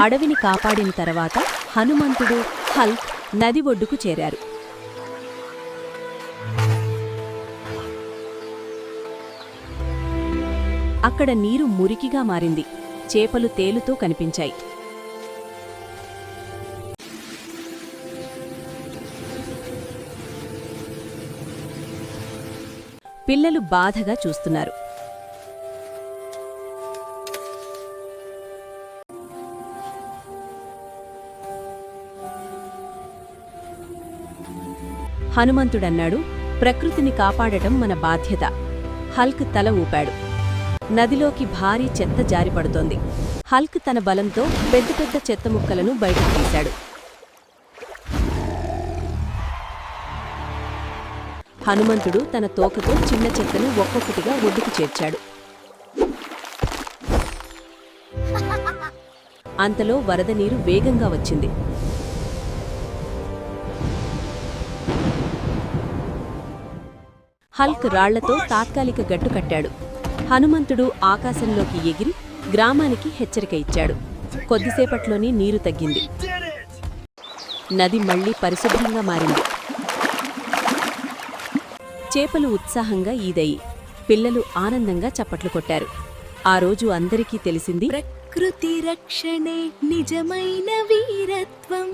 అడవిని కాపాడిన తర్వాత హనుమంతుడు హల్క్ నది ఒడ్డుకు చేరారు. అక్కడ నీరు మురికిగా మారింది. చేపలు తేలుతూ కనిపించాయి. పిల్లలు బాధగా చూస్తున్నారు. హనుమంతుడన్నాడు ప్రకృతిని కాపాడటం మన బాధ్యత. హల్క్ తల ఊపాడు. నదిలోకి భారీ చెత్త జారిపడుతోంది. హల్క్ తన బలంతో పెద్ద పెద్ద చెత్త ముక్కలను బయటకు తీశాడు. హనుమంతుడు తన తోకతో చిన్న చెత్తను ఒక్కొక్కటిగా ఒడ్డుకు చేర్చాడు. అంతలో వరద నీరు వేగంగా వచ్చింది. హల్క్ రాళ్ళతో తాత్కాలిక గట్టు కట్టాడు. హనుమంతుడు ఆకాశంలోకి ఎగిరి గ్రామానికి హెచ్చరిక ఇచ్చాడు. కొద్దిసేపట్లోనే నీరు తగ్గింది. నది మళ్ళీ పరిశుభ్రంగా మారింది. చేపలు ఉత్సాహంగా ఈదయి. పిల్లలు ఆనందంగా చప్పట్లు కొట్టారు. ఆ రోజు అందరికీ తెలిసింది ప్రకృతి రక్షణే నిజమైన వీరత్వం.